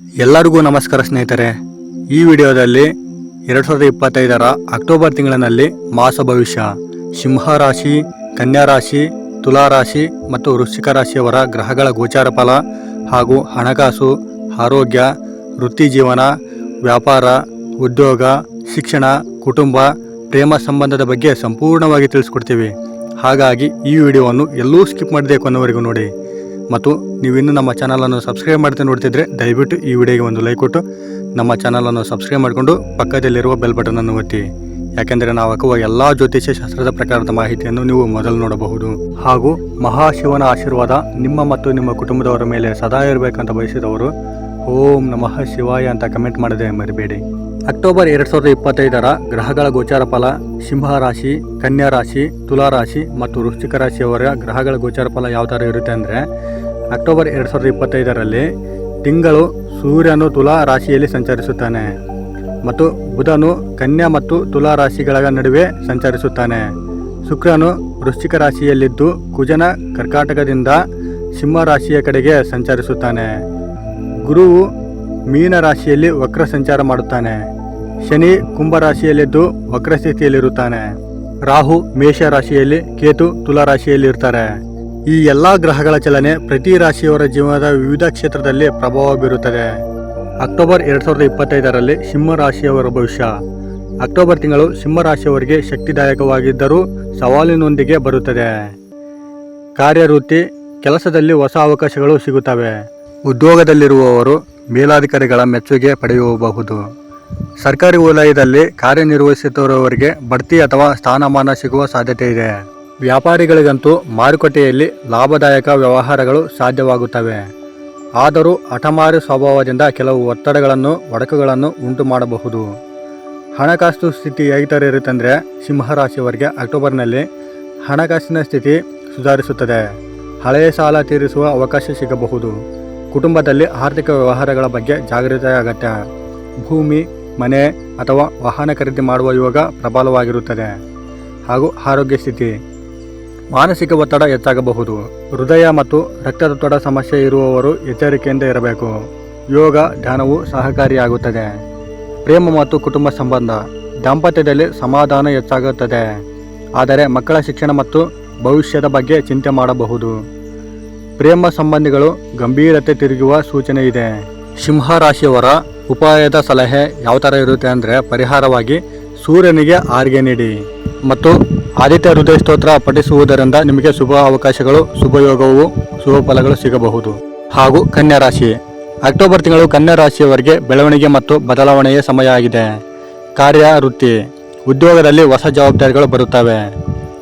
ಎಲ್ಲರಿಗೂ ನಮಸ್ಕಾರ ಸ್ನೇಹಿತರೆ. ಈ ವಿಡಿಯೋದಲ್ಲಿ ಎರಡು ಸಾವಿರದ ಇಪ್ಪತ್ತೈದರ ಅಕ್ಟೋಬರ್ ತಿಂಗಳಿನಲ್ಲಿ ಮಾಸ ಭವಿಷ್ಯ, ಸಿಂಹ ರಾಶಿ, ಕನ್ಯಾ ರಾಶಿ, ತುಲಾ ರಾಶಿ ಮತ್ತು ವೃಶ್ಚಿಕ ರಾಶಿಯವರ ಗ್ರಹಗಳ ಗೋಚಾರ ಫಲ ಹಾಗೂ ಹಣಕಾಸು, ಆರೋಗ್ಯ, ವೃತ್ತಿ ಜೀವನ, ವ್ಯಾಪಾರ, ಉದ್ಯೋಗ, ಶಿಕ್ಷಣ, ಕುಟುಂಬ, ಪ್ರೇಮ ಸಂಬಂಧದ ಬಗ್ಗೆ ಸಂಪೂರ್ಣವಾಗಿ ತಿಳಿಸ್ಕೊಡ್ತೀವಿ. ಹಾಗಾಗಿ ಈ ವಿಡಿಯೋವನ್ನು ಎಲ್ಲೂ ಸ್ಕಿಪ್ ಮಾಡಬೇಕು ಅನ್ನೋವರೆಗೂ ನೋಡಿ. ಮತ್ತು ನೀವಿನ್ನೂ ನಮ್ಮ ಚಾನಲನ್ನು ಸಬ್ಸ್ಕ್ರೈಬ್ ಮಾಡ್ತಾ ನೋಡ್ತಿದ್ರೆ ದಯವಿಟ್ಟು ಈ ವಿಡಿಯೋಗೆ ಒಂದು ಲೈಕ್ ಕೊಟ್ಟು ನಮ್ಮ ಚಾನಲನ್ನು ಸಬ್ಸ್ಕ್ರೈಬ್ ಮಾಡಿಕೊಂಡು ಪಕ್ಕದಲ್ಲಿರುವ ಬೆಲ್ ಬಟನನ್ನು ಒತ್ತಿ. ಯಾಕೆಂದರೆ ನಾವು ಹಾಕುವ ಎಲ್ಲ ಜ್ಯೋತಿಷ್ಯ ಶಾಸ್ತ್ರದ ಪ್ರಕಾರದ ಮಾಹಿತಿಯನ್ನು ನೀವು ಮೊದಲು ನೋಡಬಹುದು. ಹಾಗೂ ಮಹಾಶಿವನ ಆಶೀರ್ವಾದ ನಿಮ್ಮ ಮತ್ತು ನಿಮ್ಮ ಕುಟುಂಬದವರ ಮೇಲೆ ಸದಾ ಇರಬೇಕಂತ ಬಯಸಿದವರು, ಓಂ ನಮಃ ಶಿವಾಯ ಅಂತ ಕಮೆಂಟ್ ಮಾಡದೆ ಮರಿಬೇಡಿ. ಅಕ್ಟೋಬರ್ ಎರಡು ಸಾವಿರದ ಇಪ್ಪತ್ತೈದರ ಗ್ರಹಗಳ ಗೋಚಾರ ಫಲ ಸಿಂಹ ರಾಶಿ, ಕನ್ಯಾ ರಾಶಿ, ತುಲಾ ರಾಶಿ ಮತ್ತು ವೃಶ್ಚಿಕ ರಾಶಿಯವರ ಗ್ರಹಗಳ ಗೋಚಾರ ಫಲ ಯಾವ ಥರ ಇರುತ್ತೆ ಅಂದರೆ ಅಕ್ಟೋಬರ್ ಎರಡು ಸಾವಿರದ ಇಪ್ಪತ್ತೈದರಲ್ಲಿ ತಿಂಗಳು ಸೂರ್ಯನು ತುಲಾ ರಾಶಿಯಲ್ಲಿ ಸಂಚರಿಸುತ್ತಾನೆ ಮತ್ತು ಬುಧನು ಕನ್ಯಾ ಮತ್ತು ತುಲಾ ರಾಶಿಗಳ ನಡುವೆ ಸಂಚರಿಸುತ್ತಾನೆ. ಶುಕ್ರನು ವೃಶ್ಚಿಕ ರಾಶಿಯಲ್ಲಿದ್ದು ಕುಜನ ಕರ್ಕಾಟಕದಿಂದ ಸಿಂಹ ರಾಶಿಯ ಕಡೆಗೆ ಸಂಚರಿಸುತ್ತಾನೆ. ಗುರುವು ಮೀನ ರಾಶಿಯಲ್ಲಿ ವಕ್ರ ಸಂಚಾರ ಮಾಡುತ್ತಾನೆ. ಶನಿ ಕುಂಭ ರಾಶಿಯಲ್ಲಿದ್ದು ವಕ್ರ ಸ್ಥಿತಿಯಲ್ಲಿರುತ್ತಾನೆ ರಾಹು ಮೇಷ ರಾಶಿಯಲ್ಲಿ ಕೇತು ತುಲಾ ರಾಶಿಯಲ್ಲಿ ಇರ್ತಾರೆ ಈ ಎಲ್ಲಾ ಗ್ರಹಗಳ ಚಲನೆ ಪ್ರತಿ ರಾಶಿಯವರ ಜೀವನದ ವಿವಿಧ ಕ್ಷೇತ್ರದಲ್ಲಿ ಪ್ರಭಾವ ಬೀರುತ್ತದೆ ಅಕ್ಟೋಬರ್ ಎರಡ್ ಸಾವಿರದ ಇಪ್ಪತ್ತೈದರಲ್ಲಿ ಸಿಂಹ ರಾಶಿಯವರ ಭವಿಷ್ಯ. ಅಕ್ಟೋಬರ್ ತಿಂಗಳು ಸಿಂಹ ರಾಶಿಯವರಿಗೆ ಶಕ್ತಿದಾಯಕವಾಗಿದ್ದರೂ ಸವಾಲಿನೊಂದಿಗೆ ಬರುತ್ತದೆ. ಕಾರ್ಯವೃತ್ತಿ ಕೆಲಸದಲ್ಲಿ ಹೊಸ ಅವಕಾಶಗಳು ಸಿಗುತ್ತವೆ. ಉದ್ಯೋಗದಲ್ಲಿರುವವರು ಮೇಲಾಧಿಕಾರಿಗಳ ಮೆಚ್ಚುಗೆ ಪಡೆಯಬಹುದು. ಸರ್ಕಾರಿ ವಲಯದಲ್ಲಿ ಕಾರ್ಯನಿರ್ವಹಿಸುತ್ತಿರುವವರಿಗೆ ಬಡ್ತಿ ಅಥವಾ ಸ್ಥಾನಮಾನ ಸಿಗುವ ಸಾಧ್ಯತೆ ಇದೆ. ವ್ಯಾಪಾರಿಗಳಿಗಂತೂ ಮಾರುಕಟ್ಟೆಯಲ್ಲಿ ಲಾಭದಾಯಕ ವ್ಯವಹಾರಗಳು ಸಾಧ್ಯವಾಗುತ್ತವೆ. ಆದರೂ ಹಠಮಾರಿ ಸ್ವಭಾವದಿಂದ ಕೆಲವು ಒತ್ತಡಗಳನ್ನು, ಒಡಕುಗಳನ್ನು ಉಂಟು ಮಾಡಬಹುದು ಹಣಕಾಸು ಸ್ಥಿತಿ ಥರ ಇರುತ್ತಂದರೆ ಸಿಂಹರಾಶಿಯವರಿಗೆ ಅಕ್ಟೋಬರ್ನಲ್ಲಿ ಹಣಕಾಸಿನ ಸ್ಥಿತಿ ಸುಧಾರಿಸುತ್ತದೆ. ಹಳೆಯ ಸಾಲ ತೀರಿಸುವ ಅವಕಾಶ ಸಿಗಬಹುದು. ಕುಟುಂಬದಲ್ಲಿ ಆರ್ಥಿಕ ವ್ಯವಹಾರಗಳ ಬಗ್ಗೆ ಜಾಗೃತಿ ಅಗತ್ಯ ಭೂಮಿ, ಮನೆ ಅಥವಾ ವಾಹನ ಖರೀದಿ ಮಾಡುವ ಯೋಗ ಪ್ರಬಲವಾಗಿರುತ್ತದೆ. ಹಾಗೂ ಆರೋಗ್ಯ ಸ್ಥಿತಿ. ಮಾನಸಿಕ ಒತ್ತಡ ಹೆಚ್ಚಾಗಬಹುದು. ಹೃದಯ ಮತ್ತು ರಕ್ತದೊತ್ತಡ ಸಮಸ್ಯೆ ಇರುವವರು ಎಚ್ಚರಿಕೆಯಿಂದ ಇರಬೇಕು. ಯೋಗ, ಧ್ಯಾನವು ಸಹಕಾರಿಯಾಗುತ್ತದೆ. ಪ್ರೇಮ ಮತ್ತು ಕುಟುಂಬ ಸಂಬಂಧ ದಾಂಪತ್ಯದಲ್ಲಿ ಸಮಾಧಾನ ಹೆಚ್ಚಾಗುತ್ತದೆ. ಆದರೆ ಮಕ್ಕಳ ಶಿಕ್ಷಣ ಮತ್ತು ಭವಿಷ್ಯದ ಬಗ್ಗೆ ಚಿಂತೆ ಮಾಡಬಹುದು. ಪ್ರೇಮ ಸಂಬಂಧಿಗಳು ಗಂಭೀರತೆ ತಿರುಗುವ ಸೂಚನೆ ಇದೆ. ಸಿಂಹ ರಾಶಿಯವರ ಉಪಾಯದ ಸಲಹೆ ಯಾವ ಥರ ಇರುತ್ತೆ ಅಂದರೆ ಪರಿಹಾರವಾಗಿ ಸೂರ್ಯನಿಗೆ ಆರ್ಗೆ ನೀಡಿ. ಮತ್ತು ಆದಿತ್ಯ ಹೃದಯ ಸ್ತೋತ್ರ ಪಠಿಸುವುದರಿಂದ ನಿಮಗೆ ಶುಭ ಅವಕಾಶಗಳು ಶುಭಯೋಗವು ಶುಭ ಫಲಗಳು ಸಿಗಬಹುದು. ಹಾಗೂ ಕನ್ಯಾ ರಾಶಿ. ಅಕ್ಟೋಬರ್ ತಿಂಗಳು ಕನ್ಯಾ ರಾಶಿಯವರಿಗೆ ಬೆಳವಣಿಗೆ ಮತ್ತು ಬದಲಾವಣೆಯ ಸಮಯ ಆಗಿದೆ. ಕಾರ್ಯ, ವೃತ್ತಿ. ಉದ್ಯೋಗದಲ್ಲಿ ಹೊಸ ಜವಾಬ್ದಾರಿಗಳು ಬರುತ್ತವೆ.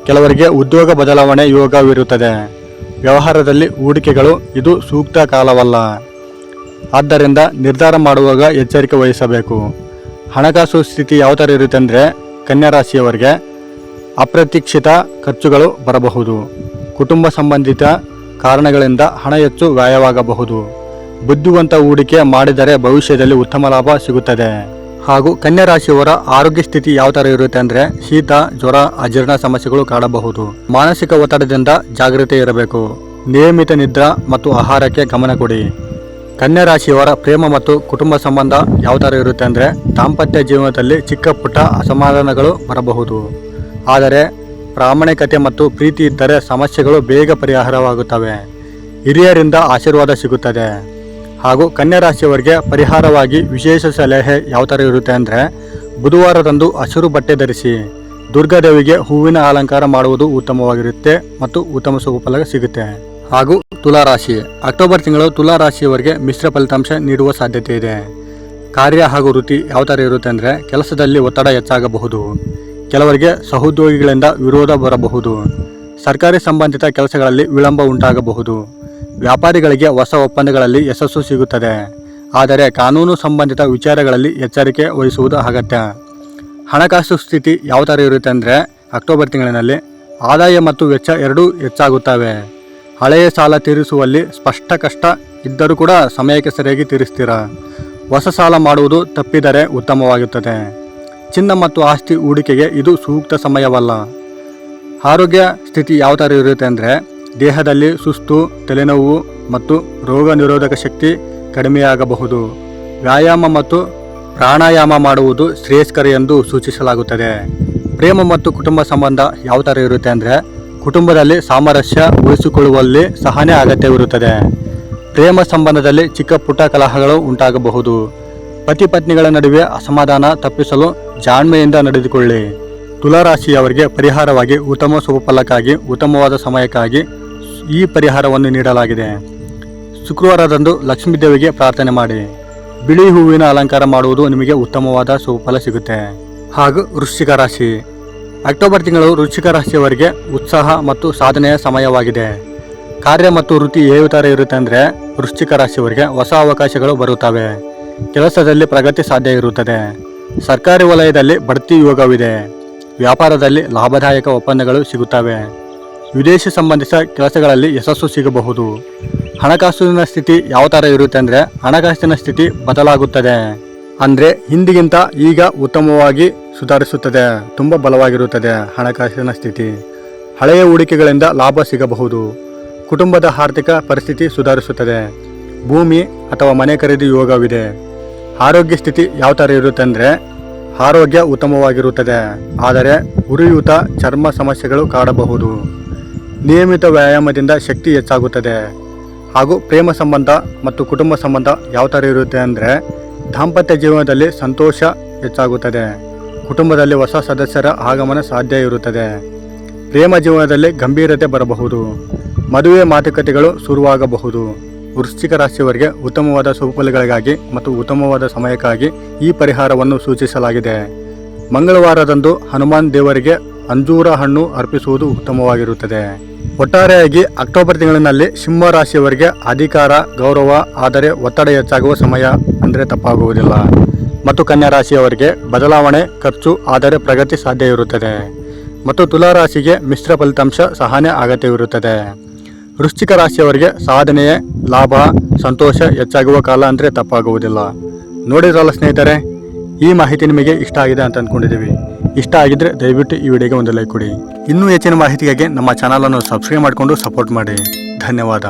ಕೆಲವರಿಗೆ ಉದ್ಯೋಗ ಬದಲಾವಣೆ ಯೋಗವಿರುತ್ತದೆ. ವ್ಯವಹಾರದಲ್ಲಿ ಹೂಡಿಕೆಗಳು, ಇದು ಸೂಕ್ತ ಕಾಲವಲ್ಲ. ಆದ್ದರಿಂದ ನಿರ್ಧಾರ ಮಾಡುವಾಗ ಎಚ್ಚರಿಕೆ ವಹಿಸಬೇಕು. ಹಣಕಾಸು ಸ್ಥಿತಿ ಯಾವ ಥರ ಇರುತ್ತೆ ಅಂದರೆ, ಕನ್ಯಾ ರಾಶಿಯವರಿಗೆ ಅಪ್ರತೀಕ್ಷಿತ ಖರ್ಚುಗಳು ಬರಬಹುದು. ಕುಟುಂಬ ಸಂಬಂಧಿತ ಕಾರಣಗಳಿಂದ ಹಣ ಹೆಚ್ಚು ವ್ಯಯವಾಗಬಹುದು. ಬುದ್ಧಿವಂತ ಹೂಡಿಕೆ ಮಾಡಿದರೆ ಭವಿಷ್ಯದಲ್ಲಿ ಉತ್ತಮ ಲಾಭ ಸಿಗುತ್ತದೆ. ಹಾಗೂ ಕನ್ಯಾ ರಾಶಿಯವರ ಆರೋಗ್ಯ ಸ್ಥಿತಿ ಯಾವ ಥರ ಇರುತ್ತೆ ಅಂದರೆ ಶೀತ, ಜ್ವರ, ಅಜೀರ್ಣ ಸಮಸ್ಯೆಗಳು ಕಾಡಬಹುದು. ಮಾನಸಿಕ ಒತ್ತಡದಿಂದ ಜಾಗೃತಿ ಇರಬೇಕು. ನಿಯಮಿತ ನಿದ್ರಾ ಮತ್ತು ಆಹಾರಕ್ಕೆ ಗಮನ ಕೊಡಿ. ಕನ್ಯಾ ರಾಶಿಯವರ ಪ್ರೇಮ ಮತ್ತು ಕುಟುಂಬ ಸಂಬಂಧ ಯಾವ ಥರ ಇರುತ್ತೆ ಅಂದರೆ ದಾಂಪತ್ಯ ಜೀವನದಲ್ಲಿ ಚಿಕ್ಕ ಪುಟ್ಟ ಅಸಮಾಧಾನಗಳು ಬರಬಹುದು. ಆದರೆ ಪ್ರಾಮಾಣಿಕತೆ ಮತ್ತು ಪ್ರೀತಿ ಇದ್ದರೆ ಸಮಸ್ಯೆಗಳು ಬೇಗ ಪರಿಹಾರವಾಗುತ್ತವೆ. ಹಿರಿಯರಿಂದ ಆಶೀರ್ವಾದ ಸಿಗುತ್ತದೆ. ಹಾಗೂ ಕನ್ಯಾ ರಾಶಿಯವರಿಗೆ ಪರಿಹಾರವಾಗಿ ವಿಶೇಷ ಸಲಹೆ ಯಾವ ಥರ ಇರುತ್ತೆ ಅಂದರೆ ಬುಧವಾರದಂದು ಹಸಿರು ಬಟ್ಟೆ ಧರಿಸಿ ದುರ್ಗಾದೇವಿಗೆ ಹೂವಿನ ಅಲಂಕಾರ ಮಾಡುವುದು ಉತ್ತಮವಾಗಿರುತ್ತೆ ಮತ್ತು ಉತ್ತಮ ಸುಫಲ ಸಿಗುತ್ತೆ. ಹಾಗೂ ತುಲಾ ರಾಶಿ ಅಕ್ಟೋಬರ್ ತಿಂಗಳು ತುಲಾ ರಾಶಿಯವರಿಗೆ ಮಿಶ್ರ ಫಲಿತಾಂಶ ನೀಡುವ ಸಾಧ್ಯತೆ ಇದೆ. ಕಾರ್ಯ ಹಾಗೂ ವೃತ್ತಿ ಯಾವ ಥರ ಇರುತ್ತೆ ಅಂದರೆ ಕೆಲಸದಲ್ಲಿ ಒತ್ತಡ ಹೆಚ್ಚಾಗಬಹುದು. ಕೆಲವರಿಗೆ ಸಹೋದ್ಯೋಗಿಗಳಿಂದ ವಿರೋಧ ಬರಬಹುದು. ಸರ್ಕಾರಿ ಸಂಬಂಧಿತ ಕೆಲಸಗಳಲ್ಲಿ ವಿಳಂಬ ಉಂಟಾಗಬಹುದು. ವ್ಯಾಪಾರಿಗಳಿಗೆ ಹೊಸ ಒಪ್ಪಂದಗಳಲ್ಲಿ ಯಶಸ್ಸು ಸಿಗುತ್ತದೆ. ಆದರೆ ಕಾನೂನು ಸಂಬಂಧಿತ ವಿಚಾರಗಳಲ್ಲಿ ಎಚ್ಚರಿಕೆ ವಹಿಸುವುದು ಅಗತ್ಯ. ಹಣಕಾಸು ಸ್ಥಿತಿ ಯಾವ ಥರ ಇರುತ್ತೆ ಅಂದರೆ ಅಕ್ಟೋಬರ್ ತಿಂಗಳಿನಲ್ಲಿ ಆದಾಯ ಮತ್ತು ವೆಚ್ಚ ಎರಡೂ ಹೆಚ್ಚಾಗುತ್ತವೆ. ಹಳೆಯ ಸಾಲ ತೀರಿಸುವಲ್ಲಿ ಸ್ಪಷ್ಟ ಕಷ್ಟ ಇದ್ದರೂ ಕೂಡ ಸಮಯಕ್ಕೆ ಸರಿಯಾಗಿ ತೀರಿಸ್ತೀರ? ಹೊಸ ಸಾಲ ಮಾಡುವುದು ತಪ್ಪಿದರೆ ಉತ್ತಮವಾಗುತ್ತದೆ. ಚಿನ್ನ ಮತ್ತು ಆಸ್ತಿ ಹೂಡಿಕೆಗೆ ಇದು ಸೂಕ್ತ ಸಮಯವಲ್ಲ. ಆರೋಗ್ಯ ಸ್ಥಿತಿ ಯಾವ ಥರ ಇರುತ್ತೆ ಅಂದರೆ ದೇಹದಲ್ಲಿ ಸುಸ್ತು, ತಲೆನೋವು ಮತ್ತು ರೋಗ ನಿರೋಧಕ ಶಕ್ತಿ ಕಡಿಮೆಯಾಗಬಹುದು. ವ್ಯಾಯಾಮ ಮತ್ತು ಪ್ರಾಣಾಯಾಮ ಮಾಡುವುದು ಶ್ರೇಯಸ್ಕರ ಎಂದು ಸೂಚಿಸಲಾಗುತ್ತದೆ. ಪ್ರೇಮ ಮತ್ತು ಕುಟುಂಬ ಸಂಬಂಧ ಯಾವ ಥರ ಇರುತ್ತೆ ಅಂದರೆ ಕುಟುಂಬದಲ್ಲಿ ಸಾಮರಸ್ಯ ಉಳಿಸಿಕೊಳ್ಳುವಲ್ಲಿ ಸಹನೆ ಅಗತ್ಯವಿರುತ್ತದೆ. ಪ್ರೇಮ ಸಂಬಂಧದಲ್ಲಿ ಚಿಕ್ಕ ಪುಟ್ಟ ಕಲಹಗಳು ಉಂಟಾಗಬಹುದು. ಪತಿ ಪತ್ನಿಗಳ ನಡುವೆ ಅಸಮಾಧಾನ ತಪ್ಪಿಸಲು ಜಾಣ್ಮೆಯಿಂದ ನಡೆದುಕೊಳ್ಳಿ. ತುಲಾರಾಶಿಯವರಿಗೆ ಪರಿಹಾರವಾಗಿ ಉತ್ತಮ ಶುಭಫಲಕ್ಕಾಗಿ, ಉತ್ತಮವಾದ ಸಮಯಕ್ಕಾಗಿ ಈ ಪರಿಹಾರವನ್ನು ನೀಡಲಾಗಿದೆ. ಶುಕ್ರವಾರದಂದು ಲಕ್ಷ್ಮೀದೇವಿಗೆ ಪ್ರಾರ್ಥನೆ ಮಾಡಿ. ಬಿಳಿ ಹೂವಿನ ಅಲಂಕಾರ ಮಾಡುವುದು ನಿಮಗೆ ಉತ್ತಮವಾದ ಶುಭಫಲ ಸಿಗುತ್ತೆ. ಹಾಗೂ ವೃಶ್ಚಿಕ ರಾಶಿ. ಅಕ್ಟೋಬರ್ ತಿಂಗಳು ವೃಶ್ಚಿಕ ರಾಶಿಯವರಿಗೆ ಉತ್ಸಾಹ ಮತ್ತು ಸಾಧನೆಯ ಸಮಯವಾಗಿದೆ. ಕಾರ್ಯ ಮತ್ತು ವೃತ್ತಿ ಯಾವ ಇರುತ್ತೆ ಅಂದರೆ ವೃಶ್ಚಿಕ ರಾಶಿಯವರಿಗೆ ಹೊಸ ಅವಕಾಶಗಳು ಬರುತ್ತವೆ. ಕೆಲಸದಲ್ಲಿ ಪ್ರಗತಿ ಸಾಧ್ಯ ಇರುತ್ತದೆ. ಸರ್ಕಾರಿ ವಲಯದಲ್ಲಿ ಬಡ್ತಿ ಯೋಗವಿದೆ. ವ್ಯಾಪಾರದಲ್ಲಿ ಲಾಭದಾಯಕ ಒಪ್ಪಂದಗಳು ಸಿಗುತ್ತವೆ. ವಿದೇಶಿ ಸಂಬಂಧಿತ ಕೆಲಸಗಳಲ್ಲಿ ಯಶಸ್ಸು ಸಿಗಬಹುದು. ಹಣಕಾಸಿನ ಸ್ಥಿತಿ ಯಾವ ಥರ ಇರುತ್ತೆ ಅಂದರೆ ಹಣಕಾಸಿನ ಸ್ಥಿತಿ ಬದಲಾಗುತ್ತದೆ. ಅಂದರೆ ಹಿಂದಿಗಿಂತ ಈಗ ಉತ್ತಮವಾಗಿ ಸುಧಾರಿಸುತ್ತದೆ. ತುಂಬ ಬಲವಾಗಿರುತ್ತದೆ ಹಣಕಾಸಿನ ಸ್ಥಿತಿ. ಹಳೆಯ ಹೂಡಿಕೆಗಳಿಂದ ಲಾಭ ಸಿಗಬಹುದು. ಕುಟುಂಬದ ಆರ್ಥಿಕ ಪರಿಸ್ಥಿತಿ ಸುಧಾರಿಸುತ್ತದೆ. ಭೂಮಿ ಅಥವಾ ಮನೆ ಖರೀದಿ ಯೋಗವಿದೆ. ಆರೋಗ್ಯ ಸ್ಥಿತಿ ಯಾವ ಥರ ಇರುತ್ತೆ ಅಂದರೆ ಆರೋಗ್ಯ ಉತ್ತಮವಾಗಿರುತ್ತದೆ. ಆದರೆ ಉರಿಯೂತ ಚರ್ಮ ಸಮಸ್ಯೆಗಳು ಕಾಡಬಹುದು. ನಿಯಮಿತ ವ್ಯಾಯಾಮದಿಂದ ಶಕ್ತಿ ಹೆಚ್ಚಾಗುತ್ತದೆ. ಹಾಗೂ ಪ್ರೇಮ ಸಂಬಂಧ ಮತ್ತು ಕುಟುಂಬ ಸಂಬಂಧ ಯಾವ ಥರ ಇರುತ್ತೆ ಅಂದರೆ ದಾಂಪತ್ಯ ಜೀವನದಲ್ಲಿ ಸಂತೋಷ ಹೆಚ್ಚಾಗುತ್ತದೆ. ಕುಟುಂಬದಲ್ಲಿ ಹೊಸ ಸದಸ್ಯರ ಆಗಮನ ಸಾಧ್ಯ ಇರುತ್ತದೆ. ಪ್ರೇಮ ಜೀವನದಲ್ಲಿ ಗಂಭೀರತೆ ಬರಬಹುದು. ಮದುವೆ ಮಾತುಕತೆಗಳು ಶುರುವಾಗಬಹುದು. ವೃಶ್ಚಿಕ ರಾಶಿಯವರಿಗೆ ಉತ್ತಮವಾದ ಸುಫಲಗಳಿಗಾಗಿ ಮತ್ತು ಉತ್ತಮವಾದ ಸಮಯಕ್ಕಾಗಿ ಈ ಪರಿಹಾರವನ್ನು ಸೂಚಿಸಲಾಗಿದೆ. ಮಂಗಳವಾರದಂದು ಹನುಮಾನ್ ದೇವರಿಗೆ ಅಂಜೂರ ಹಣ್ಣು ಅರ್ಪಿಸುವುದು ಉತ್ತಮವಾಗಿರುತ್ತದೆ. ಒಟ್ಟಾರೆಯಾಗಿ ಅಕ್ಟೋಬರ್ ತಿಂಗಳಿನಲ್ಲಿ ಸಿಂಹ ರಾಶಿಯವರಿಗೆ ಅಧಿಕಾರ, ಗೌರವ, ಆದರೆ ಒತ್ತಡ ಹೆಚ್ಚಾಗುವ ಸಮಯ ಅಂದರೆ ತಪ್ಪಾಗುವುದಿಲ್ಲ. ಮತ್ತು ಕನ್ಯಾ ರಾಶಿಯವರಿಗೆ ಬದಲಾವಣೆ, ಖರ್ಚು, ಆದರೆ ಪ್ರಗತಿ ಸಾಧ್ಯ ಇರುತ್ತದೆ ಮತ್ತು ತುಲಾ ರಾಶಿಗೆ ಮಿಶ್ರ ಫಲಿತಾಂಶ ಸಹನೆ ಅಗತ್ಯವಿರುತ್ತದೆ ವೃಶ್ಚಿಕ ರಾಶಿಯವರಿಗೆ ಸಾಧನೆಯೇ ಲಾಭ, ಸಂತೋಷ, ಹೆಚ್ಚಾಗುವ ಕಾಲ ಅಂದರೆ ತಪ್ಪಾಗುವುದಿಲ್ಲ. ನೋಡಿದ್ರಲ್ಲ ಸ್ನೇಹಿತರೆ, ಈ ಮಾಹಿತಿ ನಿಮಗೆ ಇಷ್ಟ ಆಗಿದೆ ಅಂತ ಅಂದ್ಕೊಂಡಿದ್ದೀವಿ ಇಷ್ಟ ಆಗಿದ್ರೆ ದಯವಿಟ್ಟು ಈ ವಿಡಿಯೋಗೆ ಒಂದು ಲೈಕ್ ಕೊಡಿ. ಇನ್ನೂ ಹೆಚ್ಚಿನ ಮಾಹಿತಿಗಾಗಿ ನಮ್ಮ ಚಾನಲನ್ನು ಸಬ್ಸ್ಕ್ರೈಬ್ ಮಾಡಿಕೊಂಡು ಸಪೋರ್ಟ್ ಮಾಡಿ. ಧನ್ಯವಾದ.